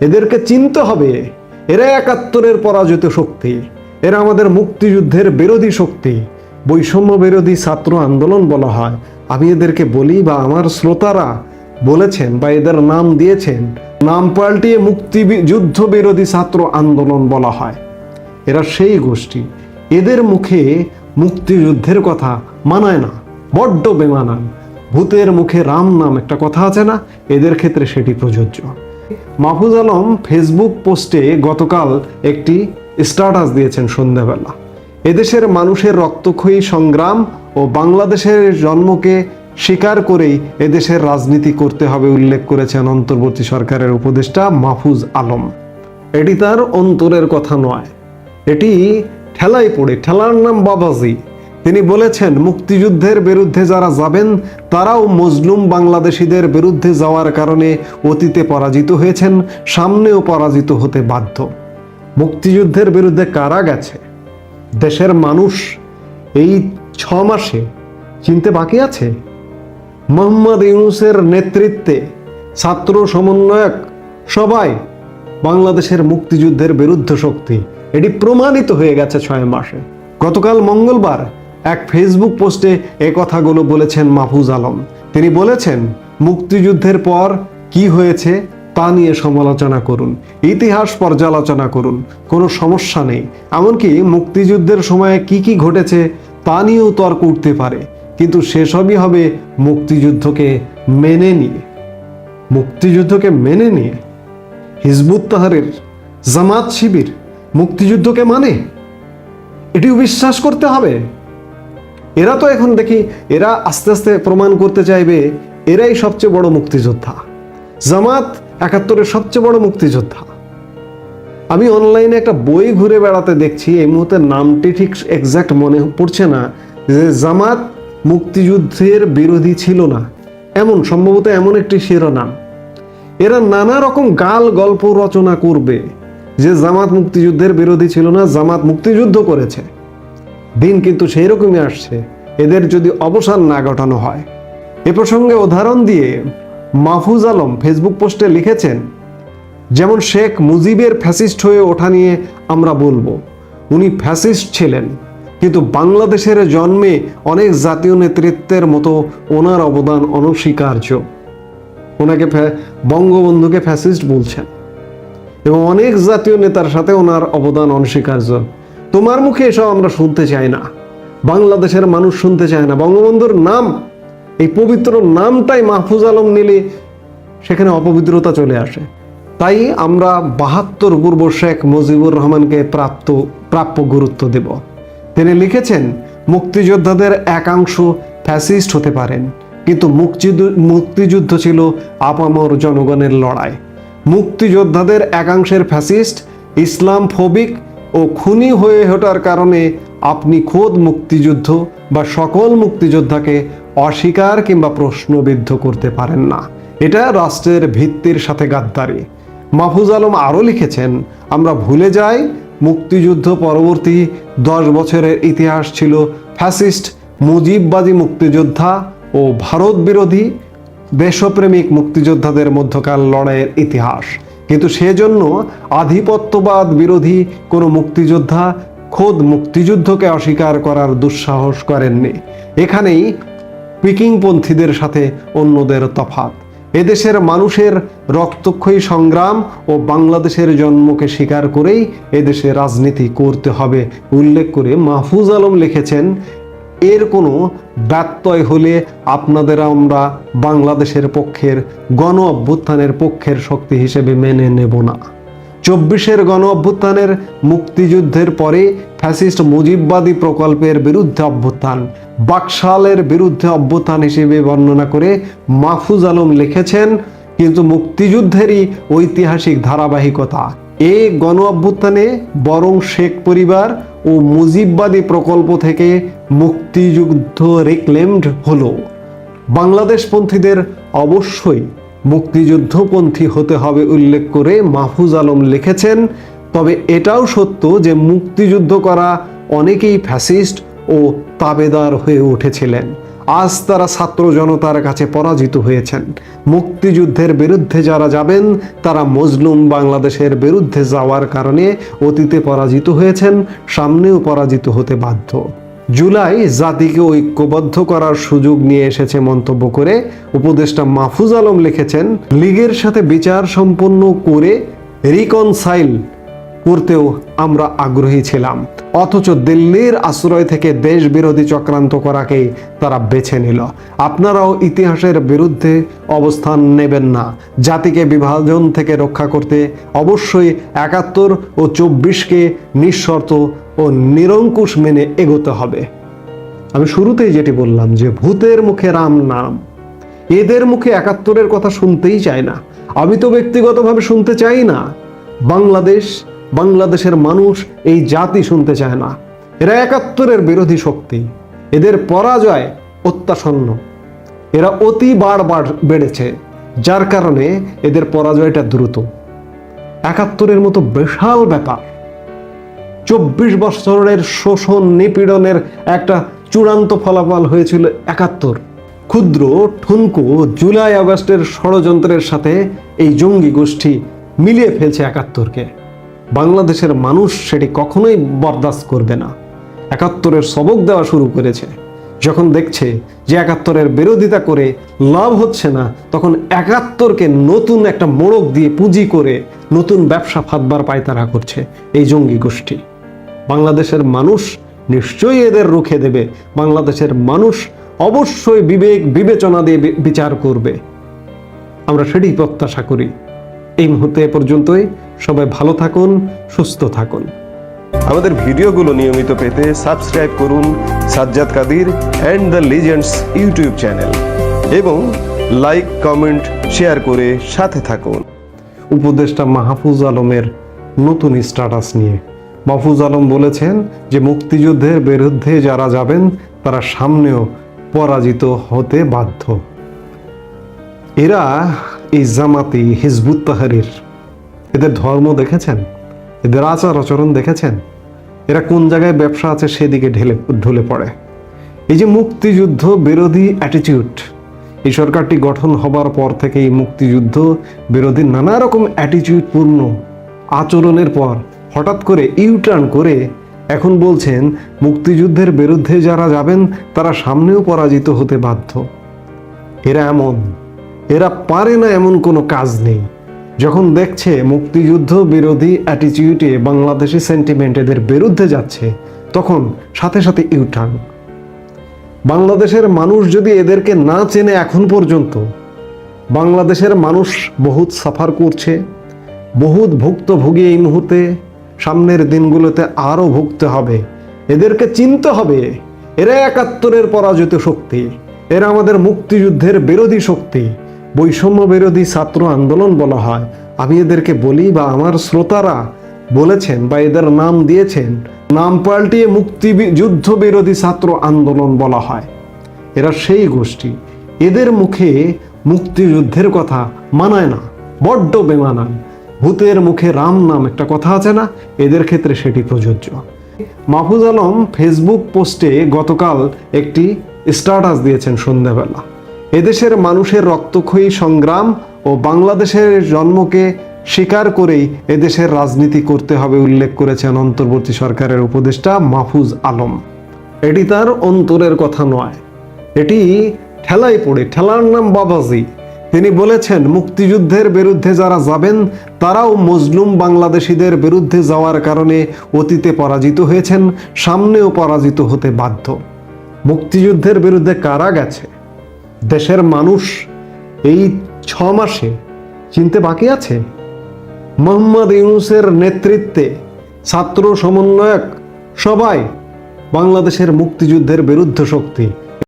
এদেরকে চিনতে হবে। এরা একাত্তরের পরাজিত শক্তি। এরা আমাদের মুক্তিযুদ্ধের বিরোধী শক্তি। বৈষম্য বিরোধী ছাত্র আন্দোলন বলা হয়। আমি এদেরকে বলি বা আমার শ্রোতারা বলেছেন বা এদের নাম দিয়েছেন, নাম পাল্টিয়ে মুক্তি যুদ্ধ বিরোধী ছাত্র আন্দোলন বলা হয়। এরা সেই গোষ্ঠী। এদের মুখে মুক্তিযুদ্ধের কথা মানায় না, বড্ড বেমানান। ভূতের মুখে রাম নাম একটা কথা আছে না? এদের ক্ষেত্রে সেটি প্রযোজ্য। মাহফুজ আলম ফেসবুক পোস্টে গতকাল একটি স্ট্যাটাস দিয়েছেন সন্ধ্যাবেলা। এদেশের মানুষের রক্তক্ষয়ী সংগ্রাম ও বাংলাদেশের জন্মকে স্বীকার করেই এদেশের রাজনীতি করতে হবে উল্লেখ করেছেন অন্তর্বর্তী সরকারের উপদেষ্টা মাহফুজ আলম। এটি তার অন্তরের কথা নয়। এটি ঠেলাই পড়ে। ঠেলার নাম বাবাজি। তিনি বলেছেন, মুক্তিযুদ্ধের বিরুদ্ধে যারা যাবেন, তারাও মজলুম বাংলাদেশিদের বিরুদ্ধে যাওয়ার কারণে অতীতে পরাজিত হয়েছেন, সামনেও পরাজিত হতে বাধ্য। মুক্তিযুদ্ধের বিরুদ্ধে কারা গেছে? দেশের মানুষ এই ছ মাসে চিনতে বাকি আছে? মোহাম্মদ ইউনুসের নেতৃত্বে ছাত্র সমন্বয়ক সবাই বাংলাদেশের মুক্তিযুদ্ধের বিরুদ্ধ শক্তি, এটি প্রমাণিত হয়ে গেছে ছয় মাসে। গতকাল মঙ্গলবার এক ফেসবুক পোস্টে এ কথাগুলো বলেছেন মাহফুজ আলম। তিনি বলেছেন, মুক্তিযুদ্ধের পর কি হয়েছে তা নিয়ে সমালোচনা করুন, ইতিহাস পর্যালোচনা করুন, কোনো সমস্যা নেই। এমনকি মুক্তিযুদ্ধের সময়ে কি কি ঘটেছে তা নিয়েও তর্ক উঠতে পারে। কিন্তু সেসবই হবে মুক্তিযুদ্ধকে মেনে নিয়ে। মুক্তিযুদ্ধকে মেনে নিয়ে? হিজবুত তাহারের জামাত শিবির মুক্তিযুদ্ধকে মানে? এটিও বিশ্বাস করতে হবে? এরা তো এখন দেখি, এরা আস্তে আস্তে প্রমাণ করতে চাইবে, এরাই সবচেয়ে বড় মুক্তিযোদ্ধা। জামাত একাত্তরের সবচেয়ে বড় মুক্তিযোদ্ধা। আমি অনলাইনে একটা বই ঘুরে বেড়াতে দেখছি, এই মুহূর্তে নামটি ঠিক এক্সাক্ট মনে পড়ছে না, যে জামাত মুক্তিযুদ্ধের বিরোধী ছিল না। এমন, সম্ভবত এমন একটি শিরোনাম। এরা নানা রকম গাল গল্প রচনা করবে, যে জামাত মুক্তিযুদ্ধের বিরোধী ছিল না, জামাত মুক্তিযুদ্ধ করেছে। দিন কিন্তু সেই রকমই আসছে। এদের যদি অবসান না ঘটানো হয়। এ প্রসঙ্গে উদাহরণ দিয়ে মাহফুজ আলম ফেসবুক পোস্টে লিখেছেন, যেমন শেখ মুজিবের ফ্যাসিস্ট হয়ে ওঠা নিয়ে আমরা বলব। উনি ফ্যাসিস্ট ছিলেন, কিন্তু বাংলাদেশের জন্মে অনেক জাতীয় নেতৃত্বের মতো ওনার অবদান অনস্বীকার্য। ওনাকে বঙ্গবন্ধুকে ফ্যাসিস্ট বলছেন এবং অনেক জাতীয় নেতার সাথে ওনার অবদান অনস্বীকার্য। তোমার মুখে এসব আমরা শুনতে চাই না। বাংলাদেশের মানুষ শুনতে চায় না। বঙ্গবন্ধুর নাম, এই পবিত্র নামটাই মাহফুজ আলম নিলে সেখানে অপবিত্রতা চলে আসে। তাই আমরা বাহাত্তর পূর্ব শেখ মুজিবুর রহমানকে প্রাপ্ত, প্রাপ্য গুরুত্ব দেব। তিনি লিখেছেন, মুক্তিযোদ্ধাদের একাংশ ফ্যাসিস্ট হতে পারেন, কিন্তু মুক্তিযুদ্ধ ছিল আপামর জনগণের লড়াই। মুক্তিযোদ্ধাদের একাংশের ফ্যাসিস্ট ইসলাম ফোবিক ও খুনি হয়ে ওঠার কারণে আপনি খোদ মুক্তিযুদ্ধ বা সকল মুক্তিযোদ্ধাকে অস্বীকার কিংবা প্রশ্নবিদ্ধ করতে পারেন না। এটা রাষ্ট্রের ভিত্তির সাথে গাদ্দারি। মাহফুজ আলম আরও লিখেছেন, আমরা ভুলে যাই, মুক্তিযুদ্ধ পরবর্তী দশ বছরের ইতিহাস ছিল ফ্যাসিস্ট, মুজিববাদী মুক্তিযোদ্ধা ও ভারত বিরোধী দেশপ্রেমিক মুক্তিযোদ্ধাদের মধ্যকার লড়াইয়ের ইতিহাস। কিন্তু সেজন্য আধিপত্যবাদ বিরোধী কোনো মুক্তিযোদ্ধা খোদ মুক্তিযুদ্ধকে অস্বীকার করার দুঃসাহস করেননি। এখানেই পিকিংপন্থীদের সাথে অন্যদের তফাত এদেশের মানুষের রক্তক্ষয়ী সংগ্রাম ও বাংলাদেশের জন্মকে স্বীকার করেই এদেশে রাজনীতি করতে হবে, উল্লেখ করে মাহফুজ আলম লিখেছেন এর কোনো ব্যত্যয় হলে আপনাদের আমরা বাংলাদেশের পক্ষের গণ অভ্যুত্থানের পক্ষের শক্তি হিসেবে মেনে নেব না। চব্বিশের গণ অভ্যুত্থানের মুক্তিযুদ্ধের পরে ফ্যাসিস্ট মুজিববাদী প্রকল্পের বিরুদ্ধে অভ্যুত্থান, বাকশালের বিরুদ্ধে অভ্যুত্থান হিসেবে বর্ণনা করে মাহফুজ আলম লিখেছেন, কিন্তু মুক্তিযুদ্ধেরই ঐতিহাসিক ধারাবাহিকতা এই গণ অভ্যুত্থানে বরং শেখ পরিবার ও মুজিববাদী প্রকল্প থেকে মুক্তিযুদ্ধ রিক্লেমড হলো। বাংলাদেশপন্থীদের অবশ্যই মুক্তিযুদ্ধপন্থী হতে হবে উল্লেখ করে মাহফুজ আলম লিখেছেন, তবে এটাও সত্য যে মুক্তিযুদ্ধ করা অনেকেই ফ্যাসিস্ট ও তাবেদার হয়ে উঠেছিলেন। আজ তারা ছাত্র জনতার কাছে পরাজিত হয়েছেন। মুক্তিযুদ্ধের বিরুদ্ধে যারা যাবেন, তারা মজলুম বাংলাদেশের বিরুদ্ধে যাওয়ার কারণে অতীতে পরাজিত হয়েছেন, সামনেও পরাজিত হতে বাধ্য। জুলাই জাতিকে ঐক্যবদ্ধ করার সুযোগ নিয়ে এসেছে মন্তব্য করে উপদেষ্টা মাহফুজ আলম লিখেছেন, লীগের সাথে বিচার সম্পন্ন করে রিকনসাইল করতেও আমরা আগ্রহী ছিলাম। অথচ দিল্লির আশ্রয় থেকে দেশ বিরোধী চক্রান্ত করাকেই তারা বেছে নিল। আপনারাও ইতিহাসের বিরুদ্ধে অবস্থান নেবেন না। জাতিকে বিভাজন থেকে রক্ষা করতে অবশ্যই একাত্তর ও চব্বিশকে নিঃশর্ত ও নিরঙ্কুশ মেনে এগোতে হবে। আমি শুরুতেই যেটি বললাম যে, ভূতের মুখে রাম নাম। এদের মুখে একাত্তরের কথা শুনতেই চায় না। আমি তো ব্যক্তিগতভাবে শুনতে চাই না। বাংলাদেশ, বাংলাদেশের মানুষ এই জাতি শুনতে চায় না। এরা একাত্তরের বিরোধী শক্তি। এদের পরাজয় অত্যাসন্ন এরা অতি বারবার বেড়েছে, যার কারণে এদের পরাজয়টা দ্রুত। একাত্তরের মতো বিশাল ব্যাপার। চব্বিশ বছরের শোষণ নিপীড়নের একটা চূড়ান্ত ফলাফল হয়েছিল একাত্তর। ক্ষুদ্র, ঠুনকু জুলাই আগস্টের ষড়যন্ত্রের সাথে এই জঙ্গি গোষ্ঠী মিলিয়ে ফেলছে একাত্তরকে। বাংলাদেশের মানুষ সেটি কখনোই বরদাস্ত করবে না। একাত্তরের সবক দেওয়া শুরু করেছে। যখন দেখছে যে একাত্তরের বিরোধিতা করে লাভ হচ্ছে না, তখন একাত্তরকে নতুন একটা মোড়ক দিয়ে পুঁজি করে নতুন ব্যবসা ফাঁদবার পায়তারা করছে এই জঙ্গি গোষ্ঠী। বাংলাদেশের মানুষ নিশ্চয়ই এদের রুখে দেবে। বাংলাদেশের মানুষ অবশ্যই বিবেক বিবেচনা দিয়ে বিচার করবে। আমরা সেটাই প্রত্যাশা করি। এই মুহূর্তে এ পর্যন্তই। সবাই ভালো থাকুন সুস্থ থাকুন। আমাদের ভিডিওগুলো নিয়মিত পেতে সাবস্ক্রাইব করুন Sajjad Kadir and the legends YouTube channel এবং লাইক কমেন্ট শেয়ার করে সাথে থাকুন। উপদেষ্টা মাহফুজ আলমের নতুন স্ট্যাটাস নিয়ে মাহফুজ আলম বলেছেন যে মুক্তিযুদ্ধের বিরুদ্ধে যারা যাবেন, তারা সামনেও পরাজিত হতে বাধ্য। এরা এই জামাতি হিজবুত তাহারির। এদের ধর্ম দেখেছেন? এদের আচার আচরণ দেখেছেন? এরা কোন জায়গায় ব্যবসা আছে সেদিকে ঢেলে, ঢলে পড়ে। এই যে মুক্তিযুদ্ধ বিরোধী অ্যাটিটিউড এই সরকারটি গঠন হবার পর থেকে এই মুক্তিযুদ্ধ বিরোধী নানা রকম অ্যাটিটিউডপূর্ণ আচরণের পর হঠাৎ করে ইউটার্ন করে এখন বলছেন, মুক্তিযুদ্ধের বিরুদ্ধে যারা যাবেন, তারা সামনেও পরাজিত হতে বাধ্য। এরা এমন, এরা পারে না এমন কোনো কাজ নেই। যখন দেখছে মুক্তিযুদ্ধ বিরোধী অ্যাটিটিউডে বাংলাদেশি সেন্টিমেন্ট এদের বিরুদ্ধে যাচ্ছে, তখন সাথে সাথে ইউটার্ন। বাংলাদেশের মানুষ যদি এদেরকে না চেনে এখন পর্যন্ত, বাংলাদেশের মানুষ বহুত সাফার করছে, বহুত ভুক্তভোগী এই মুহূর্তে সামনের দিনগুলোতে আরও ভুগতে হবে। এদেরকে চিনতে হবে, এরা একাত্তরের পরাজিত শক্তি, এরা আমাদের মুক্তিযুদ্ধের বিরোধী শক্তি, বৈষম্য বিরোধী ছাত্র আন্দোলন বলা হয়। আমি এদেরকে বলি বা আমার শ্রোতারা বলেছেন বা এদের নাম দিয়েছেন, নাম পাল্টিয়ে মুক্তি যুদ্ধ বিরোধী ছাত্র আন্দোলন বলা হয়। এরা সেই গোষ্ঠী। এদের মুখে মুক্তিযুদ্ধের কথা মানায় না, বড্ড বেমানান। ভূতের মুখে রাম নাম একটা কথা আছে না? এদের ক্ষেত্রে সেটি প্রযোজ্য। মাহফুজ আলম ফেসবুক পোস্টে গতকাল একটি স্ট্যাটাস দিয়েছেন সন্ধ্যাবেলা। এদেশের মানুষের রক্তক্ষয়ী সংগ্রাম ও বাংলাদেশের জন্মকে স্বীকার করেই এদেশের রাজনীতি করতে হবে উল্লেখ করেছেন অন্তর্বর্তী সরকারের উপদেষ্টা মাহফুজ আলম। এটি তার অন্তরের কথা নয়। এটি ঠেলায় পড়ে। ঠেলার নাম বাবাজি। তিনি বলেছেন, মুক্তিযুদ্ধের বিরুদ্ধে যারা যাবেন, তারাও মজলুম বাংলাদেশিদের বিরুদ্ধে যাওয়ার কারণে অতীতে পরাজিত হয়েছেন, সামনেও পরাজিত হতে বাধ্য। মুক্তিযুদ্ধের বিরুদ্ধে কারা গেছে? দেশের মানুষ এই ছ মাসে চিনতে বাকি আছে? মোহাম্মদ ইউনুসের নেতৃত্বে ছাত্র সমন্বয়ক সবাই বাংলাদেশের মুক্তিযুদ্ধের বিরুদ্ধ শক্তি